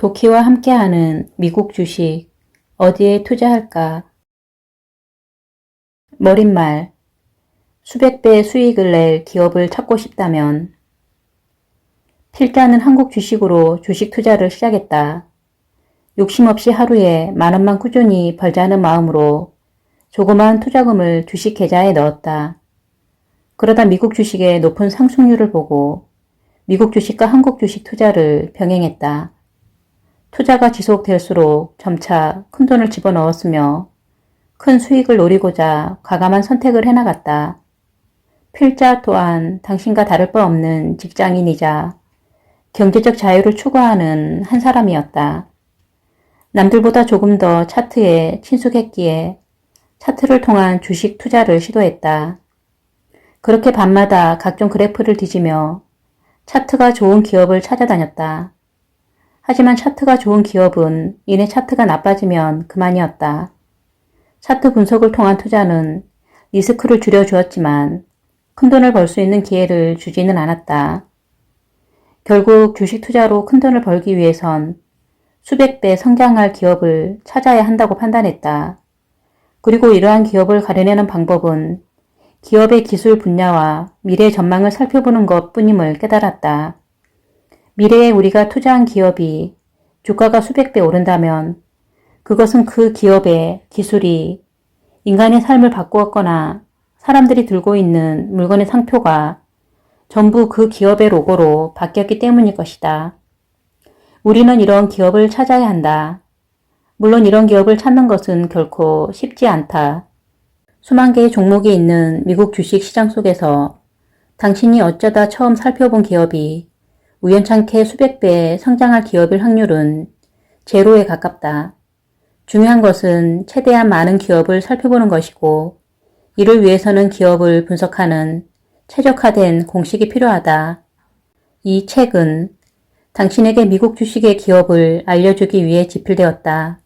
도키와 함께하는 미국 주식 어디에 투자할까? 머릿말 수백 배의 수익을 낼 기업을 찾고 싶다면 필자는 한국 주식으로 주식 투자를 시작했다. 욕심 없이 하루에 만 원만 꾸준히 벌자는 마음으로 조그마한 투자금을 주식 계좌에 넣었다. 그러다 미국 주식의 높은 상승률을 보고 미국 주식과 한국 주식 투자를 병행했다. 투자가 지속될수록 점차 큰 돈을 집어넣었으며 큰 수익을 노리고자 과감한 선택을 해나갔다. 필자 또한 당신과 다를 바 없는 직장인이자 경제적 자유를 추구하는 한 사람이었다. 남들보다 조금 더 차트에 친숙했기에 차트를 통한 주식 투자를 시도했다. 그렇게 밤마다 각종 그래프를 뒤지며 차트가 좋은 기업을 찾아다녔다. 하지만 차트가 좋은 기업은 이내 차트가 나빠지면 그만이었다. 차트 분석을 통한 투자는 리스크를 줄여주었지만 큰돈을 벌 수 있는 기회를 주지는 않았다. 결국 주식 투자로 큰돈을 벌기 위해선 수백 배 성장할 기업을 찾아야 한다고 판단했다. 그리고 이러한 기업을 가려내는 방법은 기업의 기술 분야와 미래 전망을 살펴보는 것 뿐임을 깨달았다. 미래에 우리가 투자한 기업이 주가가 수백 배 오른다면 그것은 그 기업의 기술이 인간의 삶을 바꾸었거나 사람들이 들고 있는 물건의 상표가 전부 그 기업의 로고로 바뀌었기 때문일 것이다. 우리는 이런 기업을 찾아야 한다. 물론 이런 기업을 찾는 것은 결코 쉽지 않다. 수만 개의 종목이 있는 미국 주식 시장 속에서 당신이 어쩌다 처음 살펴본 기업이 우연찮게 수백 배 성장할 기업일 확률은 제로에 가깝다. 중요한 것은 최대한 많은 기업을 살펴보는 것이고 이를 위해서는 기업을 분석하는 최적화된 공식이 필요하다. 이 책은 당신에게 미국 주식의 기업을 알려주기 위해 집필되었다.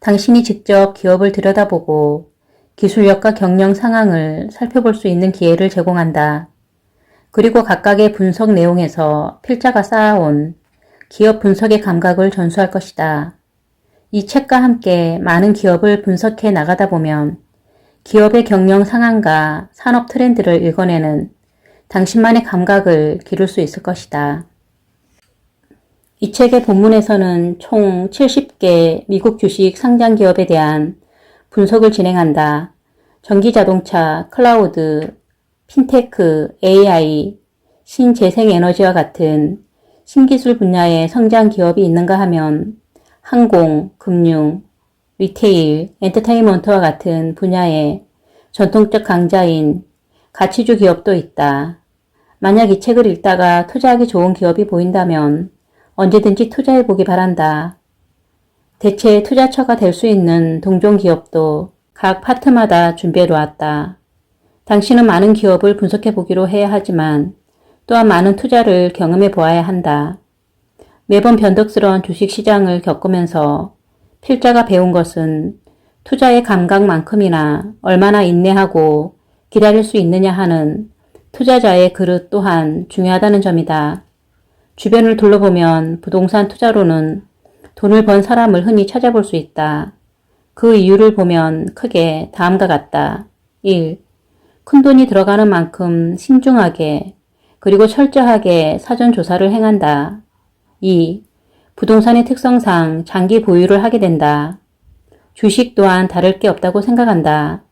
당신이 직접 기업을 들여다보고 기술력과 경영 상황을 살펴볼 수 있는 기회를 제공한다. 그리고 각각의 분석 내용에서 필자가 쌓아온 기업 분석의 감각을 전수할 것이다. 이 책과 함께 많은 기업을 분석해 나가다 보면 기업의 경영 상황과 산업 트렌드를 읽어내는 당신만의 감각을 기를 수 있을 것이다. 이 책의 본문에서는 총 70개 미국 주식 상장 기업에 대한 분석을 진행한다. 전기자동차, 클라우드, 핀테크, AI, 신재생에너지와 같은 신기술 분야의 성장 기업이 있는가 하면 항공, 금융, 리테일, 엔터테인먼트와 같은 분야의 전통적 강자인 가치주 기업도 있다. 만약 이 책을 읽다가 투자하기 좋은 기업이 보인다면 언제든지 투자해 보기 바란다. 대체 투자처가 될 수 있는 동종 기업도 각 파트마다 준비해 놓았다. 당신은 많은 기업을 분석해 보기로 해야 하지만 또한 많은 투자를 경험해 보아야 한다. 매번 변덕스러운 주식 시장을 겪으면서 필자가 배운 것은 투자의 감각만큼이나 얼마나 인내하고 기다릴 수 있느냐 하는 투자자의 그릇 또한 중요하다는 점이다. 주변을 둘러보면 부동산 투자로는 돈을 번 사람을 흔히 찾아볼 수 있다. 그 이유를 보면 크게 다음과 같다. 1. 큰 돈이 들어가는 만큼 신중하게 그리고 철저하게 사전 조사를 행한다. 2. 부동산의 특성상 장기 보유를 하게 된다. 주식 또한 다를 게 없다고 생각한다.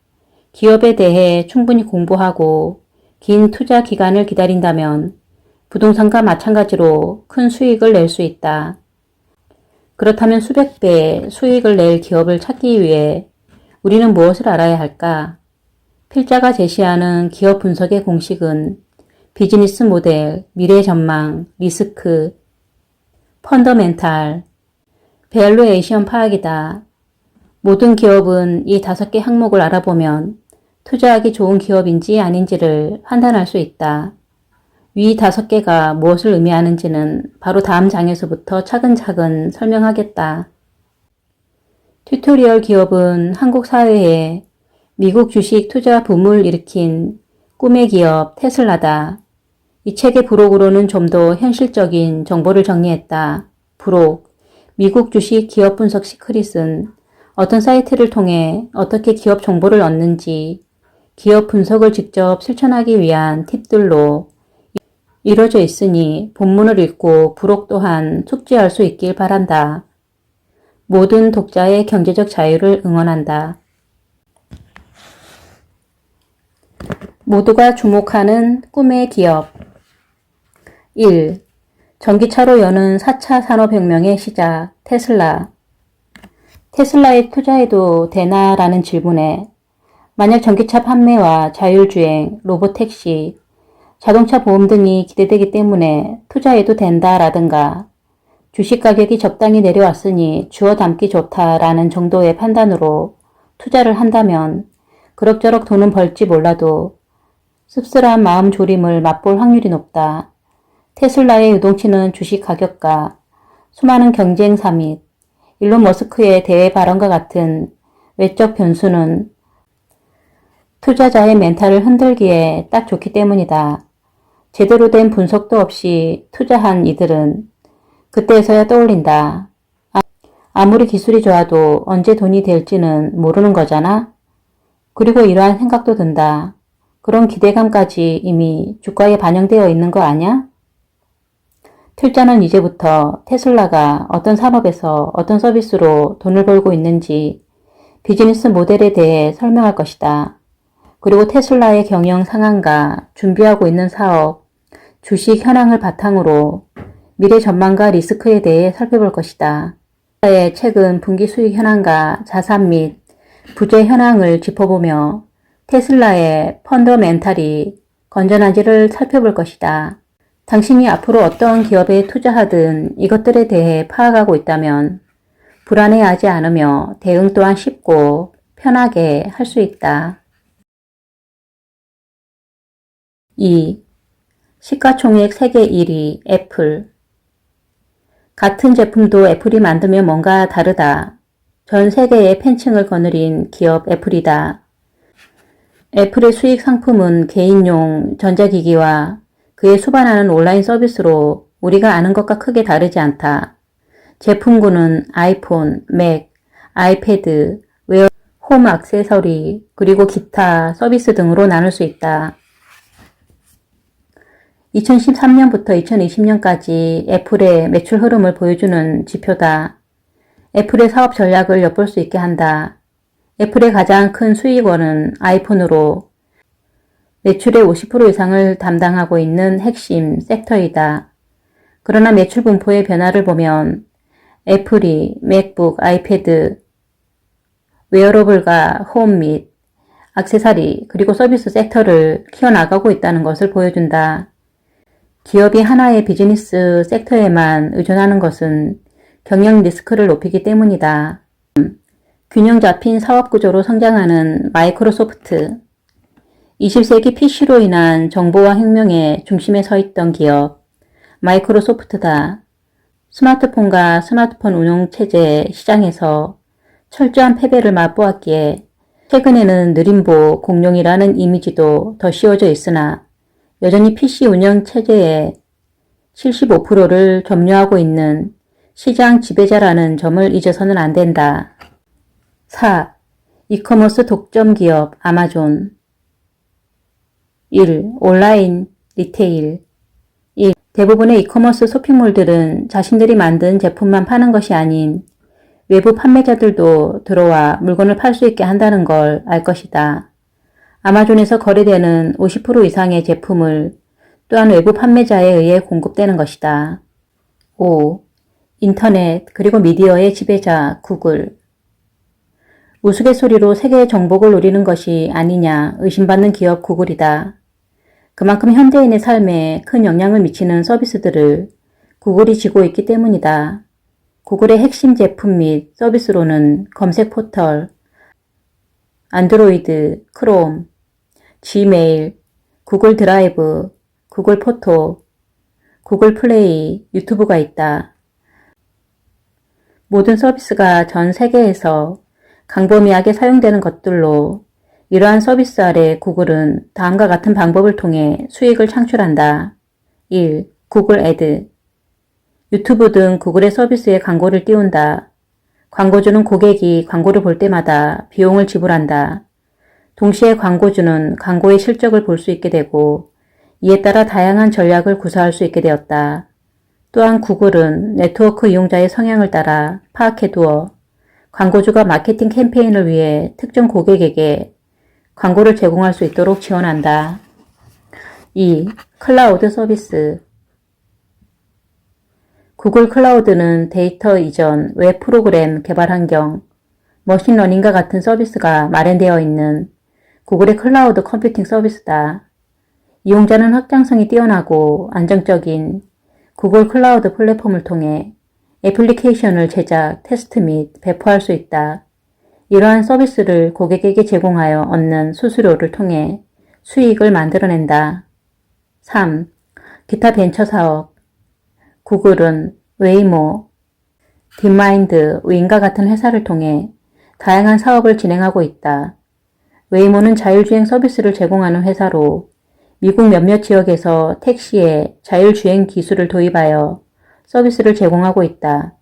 기업에 대해 충분히 공부하고 긴 투자 기간을 기다린다면 부동산과 마찬가지로 큰 수익을 낼 수 있다. 그렇다면 수백 배 수익을 낼 기업을 찾기 위해 우리는 무엇을 알아야 할까? 필자가 제시하는 기업 분석의 공식은 비즈니스 모델, 미래 전망, 리스크, 펀더멘탈, 밸류에이션 파악이다. 모든 기업은 이 다섯 개 항목을 알아보면 투자하기 좋은 기업인지 아닌지를 판단할 수 있다. 위 다섯 개가 무엇을 의미하는지는 바로 다음 장에서부터 차근차근 설명하겠다. 튜토리얼 기업은 한국 사회에 미국 주식 투자 붐을 일으킨 꿈의 기업 테슬라다. 이 책의 부록으로는 좀 더 현실적인 정보를 정리했다. 부록. 미국 주식 기업 분석 시크릿은 어떤 사이트를 통해 어떻게 기업 정보를 얻는지 기업 분석을 직접 실천하기 위한 팁들로 이루어져 있으니 본문을 읽고 부록 또한 숙지할 수 있길 바란다. 모든 독자의 경제적 자유를 응원한다. 모두가 주목하는 꿈의 기업. 1. 전기차로 여는 4차 산업혁명의 시작. 테슬라. 테슬라에 투자해도 되나라는 질문에 만약 전기차 판매와 자율주행, 로보택시, 자동차 보험 등이 기대되기 때문에 투자해도 된다라든가 주식 가격이 적당히 내려왔으니 주워 담기 좋다라는 정도의 판단으로 투자를 한다면 그럭저럭 돈은 벌지 몰라도 씁쓸한 마음 졸임을 맛볼 확률이 높다. 테슬라의 유동치는 주식 가격과 수많은 경쟁사 및 일론 머스크의 대외 발언과 같은 외적 변수는 투자자의 멘탈을 흔들기에 딱 좋기 때문이다. 제대로 된 분석도 없이 투자한 이들은 그때서야 떠올린다. 아, 아무리 기술이 좋아도 언제 돈이 될지는 모르는 거잖아? 그리고 이러한 생각도 든다. 그런 기대감까지 이미 주가에 반영되어 있는 거 아냐? 필자는 이제부터 테슬라가 어떤 산업에서 어떤 서비스로 돈을 벌고 있는지 비즈니스 모델에 대해 설명할 것이다. 그리고 테슬라의 경영 상황과 준비하고 있는 사업, 주식 현황을 바탕으로 미래 전망과 리스크에 대해 살펴볼 것이다. 테슬라의 최근 분기 수익 현황과 자산 및 부재 현황을 짚어보며 테슬라의 펀더멘탈이 건전한지를 살펴볼 것이다. 당신이 앞으로 어떤 기업에 투자하든 이것들에 대해 파악하고 있다면 불안해하지 않으며 대응 또한 쉽고 편하게 할 수 있다. 2. 시가총액 세계 1위 애플 같은 제품도 애플이 만들면 뭔가 다르다. 전 세계에 팬층을 거느린 기업 애플이다. 애플의 수익 상품은 개인용 전자기기와 그에 수반하는 온라인 서비스로 우리가 아는 것과 크게 다르지 않다. 제품군은 아이폰, 맥, 아이패드, 웨어, 홈 액세서리, 그리고 기타 서비스 등으로 나눌 수 있다. 2013년부터 2020년까지 애플의 매출 흐름을 보여주는 지표다. 애플의 사업 전략을 엿볼 수 있게 한다. 애플의 가장 큰 수익원은 아이폰으로 매출의 50% 이상을 담당하고 있는 핵심 섹터이다. 그러나 매출 분포의 변화를 보면 애플이 맥북, 아이패드, 웨어러블과 홈 및 악세사리 그리고 서비스 섹터를 키워나가고 있다는 것을 보여준다. 기업이 하나의 비즈니스 섹터에만 의존하는 것은 경영 리스크를 높이기 때문이다. 균형 잡힌 사업 구조로 성장하는 마이크로소프트. 20세기 PC로 인한 정보화 혁명의 중심에 서 있던 기업, 마이크로소프트다. 스마트폰과 스마트폰 운용 체제 시장에서 철저한 패배를 맛보았기에 최근에는 느림보 공룡이라는 이미지도 더 씌워져 있으나 여전히 PC 운영 체제의 75%를 점유하고 있는 시장 지배자라는 점을 잊어서는 안 된다. 4. 이커머스 독점 기업 아마존 1. 온라인 리테일 1. 대부분의 이커머스 쇼핑몰들은 자신들이 만든 제품만 파는 것이 아닌 외부 판매자들도 들어와 물건을 팔 수 있게 한다는 걸 알 것이다. 아마존에서 거래되는 50% 이상의 제품을 또한 외부 판매자에 의해 공급되는 것이다. 5. 인터넷 그리고 미디어의 지배자 구글 우스갯소리로 세계의 정복을 노리는 것이 아니냐 의심받는 기업 구글이다. 그만큼 현대인의 삶에 큰 영향을 미치는 서비스들을 구글이 지고 있기 때문이다. 구글의 핵심 제품 및 서비스로는 검색 포털, 안드로이드, 크롬, 지메일, 구글 드라이브, 구글 포토, 구글 플레이, 유튜브가 있다. 모든 서비스가 전 세계에서 강범위하게 사용되는 것들로 이러한 서비스 아래 구글은 다음과 같은 방법을 통해 수익을 창출한다. 1. 구글 애드 유튜브 등 구글의 서비스에 광고를 띄운다. 광고주는 고객이 광고를 볼 때마다 비용을 지불한다. 동시에 광고주는 광고의 실적을 볼 수 있게 되고 이에 따라 다양한 전략을 구사할 수 있게 되었다. 또한 구글은 네트워크 이용자의 성향을 따라 파악해두어 광고주가 마케팅 캠페인을 위해 특정 고객에게 광고를 제공할 수 있도록 지원한다. 2. 클라우드 서비스 구글 클라우드는 데이터 이전, 웹 프로그램 개발 환경, 머신러닝과 같은 서비스가 마련되어 있는 구글의 클라우드 컴퓨팅 서비스다. 이용자는 확장성이 뛰어나고 안정적인 구글 클라우드 플랫폼을 통해 애플리케이션을 제작, 테스트 및 배포할 수 있다. 이러한 서비스를 고객에게 제공하여 얻는 수수료를 통해 수익을 만들어낸다. 3. 기타 벤처 사업 구글은 웨이모, 딥마인드, 윙과 같은 회사를 통해 다양한 사업을 진행하고 있다. 웨이모는 자율주행 서비스를 제공하는 회사로 미국 몇몇 지역에서 택시에 자율주행 기술을 도입하여 서비스를 제공하고 있다.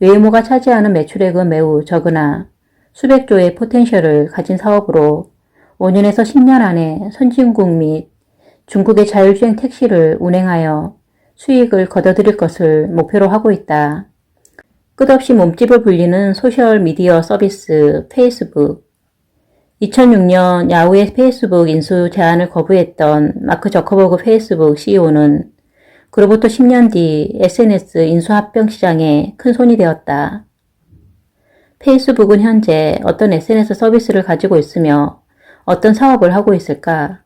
웨이모가 차지하는 매출액은 매우 적으나 수백조의 포텐셜을 가진 사업으로 5년에서 10년 안에 선진국 및 중국의 자율주행 택시를 운행하여 수익을 거둬들일 것을 목표로 하고 있다. 끝없이 몸집을 불리는 소셜미디어 서비스 페이스북 2006년 야후의 페이스북 인수 제안을 거부했던 마크 저커버그 페이스북 CEO는 그로부터 10년 뒤 SNS 인수 합병 시장에 큰 손이 되었다. 페이스북은 현재 어떤 SNS 서비스를 가지고 있으며 어떤 사업을 하고 있을까?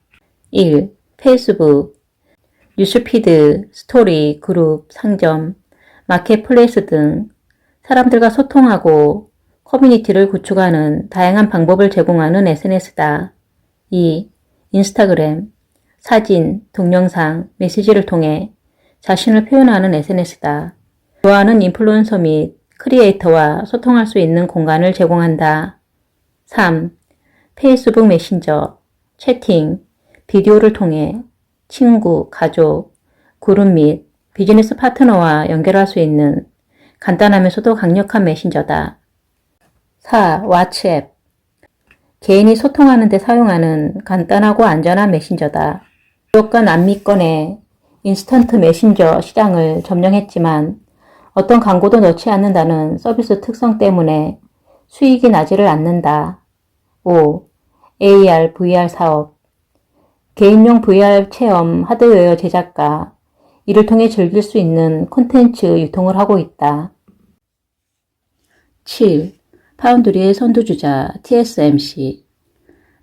1. 페이스북 뉴스피드, 스토리, 그룹, 상점, 마켓플레이스 등 사람들과 소통하고 커뮤니티를 구축하는 다양한 방법을 제공하는 SNS다. 2. 인스타그램, 사진, 동영상, 메시지를 통해 자신을 표현하는 SNS다. 좋아하는 인플루언서 및 크리에이터와 소통할 수 있는 공간을 제공한다. 3. 페이스북 메신저, 채팅, 비디오를 통해 친구, 가족, 그룹 및 비즈니스 파트너와 연결할 수 있는 간단하면서도 강력한 메신저다. 4. 왓츠앱 개인이 소통하는 데 사용하는 간단하고 안전한 메신저다. 유럽과 남미권의 인스턴트 메신저 시장을 점령했지만 어떤 광고도 넣지 않는다는 서비스 특성 때문에 수익이 나지를 않는다. 5. AR, VR 사업 개인용 VR 체험 하드웨어 제작과 이를 통해 즐길 수 있는 콘텐츠 유통을 하고 있다. 7. 파운드리의 선두주자 TSMC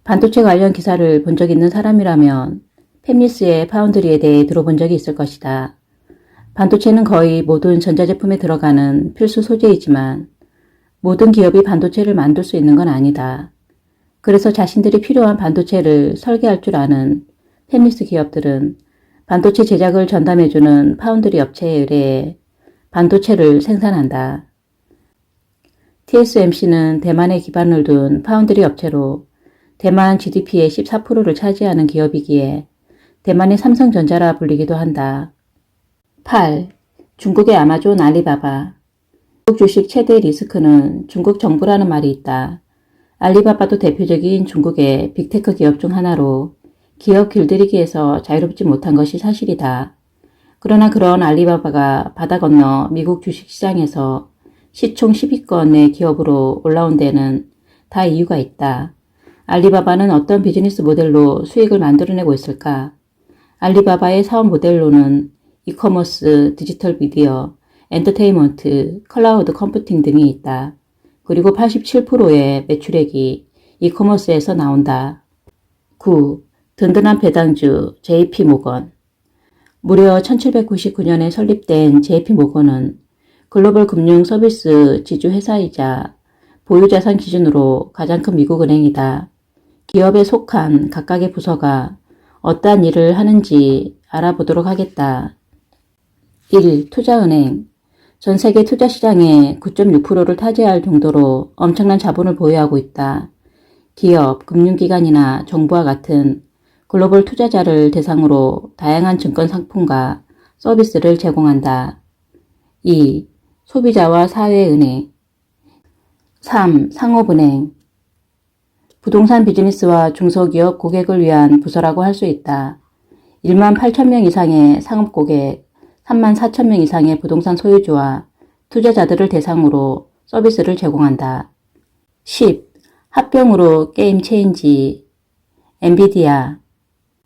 반도체 관련 기사를 본 적 있는 사람이라면 팹리스의 파운드리에 대해 들어본 적이 있을 것이다. 반도체는 거의 모든 전자제품에 들어가는 필수 소재이지만 모든 기업이 반도체를 만들 수 있는 건 아니다. 그래서 자신들이 필요한 반도체를 설계할 줄 아는 팹리스 기업들은 반도체 제작을 전담해주는 파운드리 업체에 의뢰해 반도체를 생산한다. TSMC는 대만에 기반을 둔 파운드리 업체로 대만 GDP의 14%를 차지하는 기업이기에 대만의 삼성전자라 불리기도 한다. 8. 중국의 아마존 알리바바 중국 주식 최대 리스크는 중국 정부라는 말이 있다. 알리바바도 대표적인 중국의 빅테크 기업 중 하나로 기업 길들이기에서 자유롭지 못한 것이 사실이다. 그러나 그런 알리바바가 바다 건너 미국 주식시장에서 시총 10위권의 기업으로 올라온 데는 다 이유가 있다. 알리바바는 어떤 비즈니스 모델로 수익을 만들어내고 있을까? 알리바바의 사업 모델로는 이커머스, 디지털 미디어, 엔터테인먼트, 클라우드 컴퓨팅 등이 있다. 그리고 87%의 매출액이 이커머스에서 나온다. 9. 든든한 배당주 JP 모건 무려 1799년에 설립된 JP 모건은 글로벌 금융 서비스 지주 회사이자 보유자산 기준으로 가장 큰 미국 은행이다. 기업에 속한 각각의 부서가 어떠한 일을 하는지 알아보도록 하겠다. 1. 투자은행 전 세계 투자 시장의 9.6%를 차지할 정도로 엄청난 자본을 보유하고 있다. 기업, 금융기관이나 정부와 같은 글로벌 투자자를 대상으로 다양한 증권 상품과 서비스를 제공한다. 2. 소비자와 사회은행 3. 상업은행 부동산 비즈니스와 중소기업 고객을 위한 부서라고 할 수 있다. 1만 8천 명 이상의 상업 고객, 3만 4천 명 이상의 부동산 소유주와 투자자들을 대상으로 서비스를 제공한다. 10. 합병으로 게임 체인지 엔비디아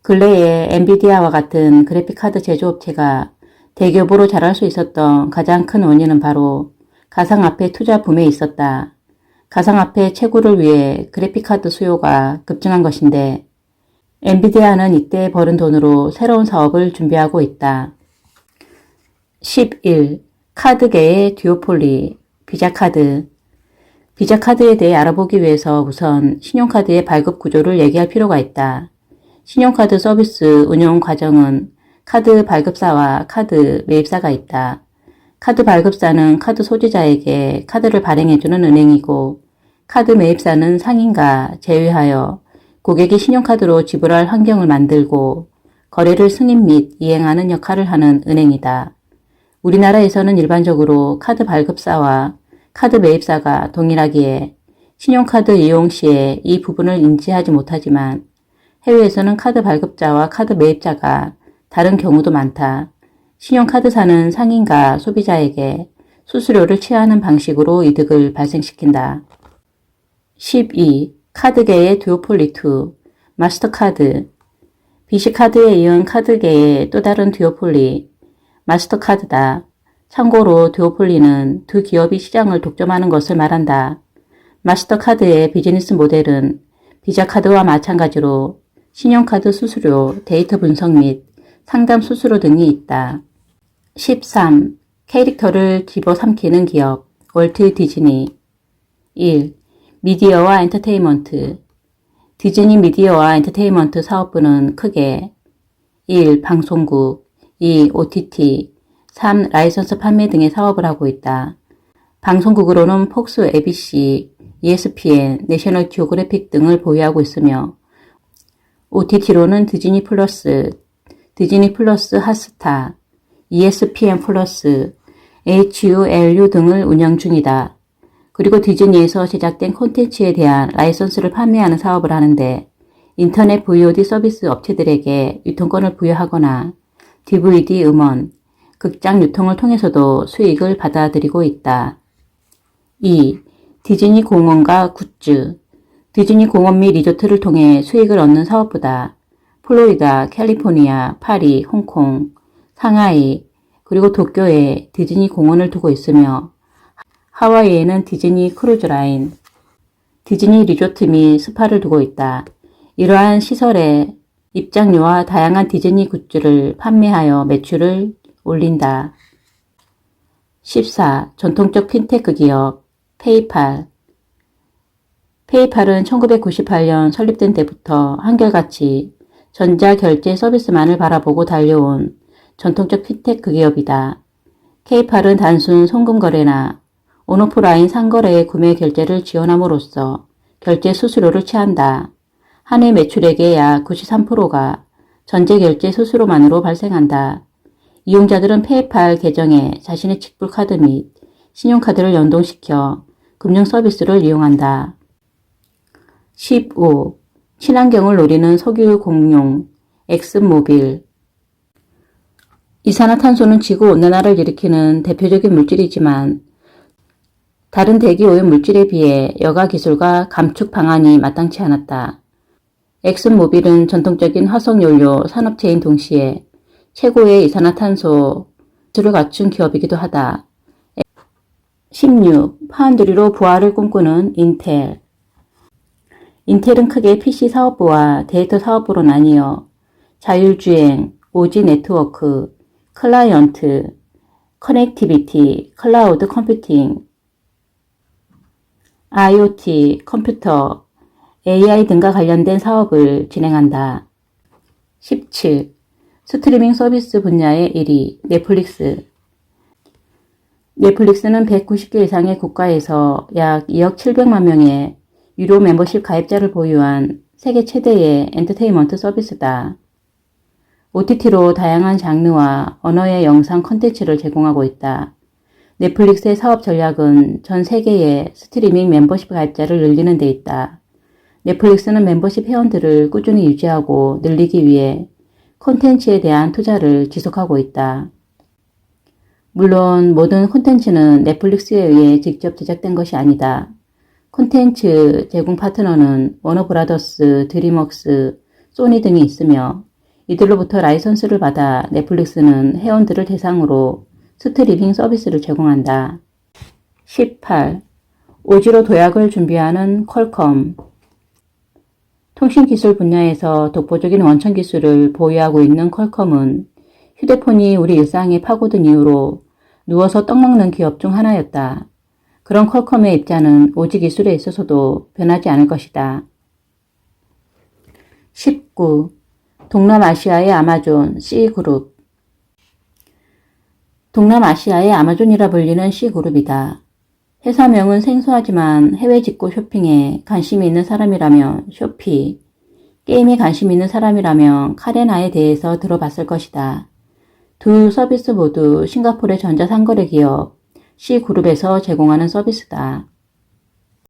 근래에 엔비디아와 같은 그래픽카드 제조업체가 대기업으로 자랄 수 있었던 가장 큰 원인은 바로 가상화폐 투자 붐에 있었다. 가상화폐 채굴을 위해 그래픽카드 수요가 급증한 것인데 엔비디아는 이때 버는 돈으로 새로운 사업을 준비하고 있다. 11. 카드계의 듀오폴리, 비자카드. 비자카드에 대해 알아보기 위해서 우선 신용카드의 발급 구조를 얘기할 필요가 있다. 신용카드 서비스 운영 과정은 카드 발급사와 카드 매입사가 있다. 카드 발급사는 카드 소지자에게 카드를 발행해주는 은행이고, 카드 매입사는 상인과 제외하여 고객이 신용카드로 지불할 환경을 만들고 거래를 승인 및 이행하는 역할을 하는 은행이다. 우리나라에서는 일반적으로 카드 발급사와 카드 매입사가 동일하기에 신용카드 이용 시에 이 부분을 인지하지 못하지만 해외에서는 카드 발급자와 카드 매입자가 다른 경우도 많다. 신용카드사는 상인과 소비자에게 수수료를 취하는 방식으로 이득을 발생시킨다. 12. 카드계의 듀오폴리2 마스터카드 비시카드에 이은 카드계의 또 다른 듀오폴리 마스터카드다. 참고로 듀오폴리는 두 기업이 시장을 독점하는 것을 말한다. 마스터카드의 비즈니스 모델은 비자카드와 마찬가지로 신용카드 수수료, 데이터 분석 및 상담 수수료 등이 있다. 13. 캐릭터를 집어삼키는 기업 월트 디즈니 1. 미디어와 엔터테인먼트 디즈니 미디어와 엔터테인먼트 사업부는 크게 1. 방송국 2. OTT 3. 라이선스 판매 등의 사업을 하고 있다. 방송국으로는 폭스 ABC, ESPN, 내셔널 지오그래픽 등을 보유하고 있으며 OTT로는 디즈니 플러스, 디즈니 플러스 핫스타, ESPN 플러스, HULU 등을 운영 중이다. 그리고 디즈니에서 제작된 콘텐츠에 대한 라이선스를 판매하는 사업을 하는데 인터넷 VOD 서비스 업체들에게 유통권을 부여하거나 DVD 음원, 극장 유통을 통해서도 수익을 받아들이고 있다. 2. 디즈니 공원과 굿즈 디즈니 공원 및 리조트를 통해 수익을 얻는 사업보다 플로리다, 캘리포니아, 파리, 홍콩, 상하이, 그리고 도쿄에 디즈니 공원을 두고 있으며 하와이에는 디즈니 크루즈 라인, 디즈니 리조트 및 스파를 두고 있다. 이러한 시설에 입장료와 다양한 디즈니 굿즈를 판매하여 매출을 올린다. 14. 전통적 핀테크 기업 페이팔 페이팔은 1998년 설립된 때부터 한결같이 전자결제 서비스만을 바라보고 달려온 전통적 핀테크 기업이다. 페이팔은 단순 송금 거래나 온오프라인 상거래의 구매 결제를 지원함으로써 결제 수수료를 취한다. 한 해 매출액의 약 93%가 전제 결제 수수료만으로 발생한다. 이용자들은 페이팔 계정에 자신의 직불 카드 및 신용카드를 연동시켜 금융 서비스를 이용한다. 15. 친환경을 노리는 석유 공룡 엑스모빌 이산화탄소는 지구 온난화를 일으키는 대표적인 물질이지만 다른 대기 오염 물질에 비해 여가 기술과 감축 방안이 마땅치 않았다. 엑슨모빌은 전통적인 화석연료 산업체인 동시에 최고의 이산화탄소 기술을 갖춘 기업이기도 하다. 16. 파운드리로 부활을 꿈꾸는 인텔 인텔은 크게 PC 사업부와 데이터 사업부로 나뉘어 자율주행, 오지 네트워크, 클라이언트, 커넥티비티, 클라우드 컴퓨팅, IoT, 컴퓨터, AI 등과 관련된 사업을 진행한다. 17. 스트리밍 서비스 분야의 1위, 넷플릭스. 넷플릭스는 190개 이상의 국가에서 약 2억 700만 명의 유료 멤버십 가입자를 보유한 세계 최대의 엔터테인먼트 서비스다. OTT로 다양한 장르와 언어의 영상 컨텐츠를 제공하고 있다. 넷플릭스의 사업 전략은 전 세계의 스트리밍 멤버십 가입자를 늘리는 데 있다. 넷플릭스는 멤버십 회원들을 꾸준히 유지하고 늘리기 위해 콘텐츠에 대한 투자를 지속하고 있다. 물론 모든 콘텐츠는 넷플릭스에 의해 직접 제작된 것이 아니다. 콘텐츠 제공 파트너는 워너브라더스, 드림웍스, 소니 등이 있으며 이들로부터 라이선스를 받아 넷플릭스는 회원들을 대상으로 스트리밍 서비스를 제공한다. 18. 오지로 도약을 준비하는 퀄컴 통신기술 분야에서 독보적인 원천 기술을 보유하고 있는 퀄컴은 휴대폰이 우리 일상에 파고든 이후로 누워서 떡 먹는 기업 중 하나였다. 그런 퀄컴의 입자는 오지 기술에 있어서도 변하지 않을 것이다. 19. 동남아시아의 아마존 C그룹 동남아시아의 아마존이라 불리는 C그룹이다. 회사명은 생소하지만 해외 직구 쇼핑에 관심이 있는 사람이라면 쇼피, 게임에 관심 있는 사람이라면 카레나에 대해서 들어봤을 것이다. 두 서비스 모두 싱가포르의 전자상거래 기업 C그룹에서 제공하는 서비스다.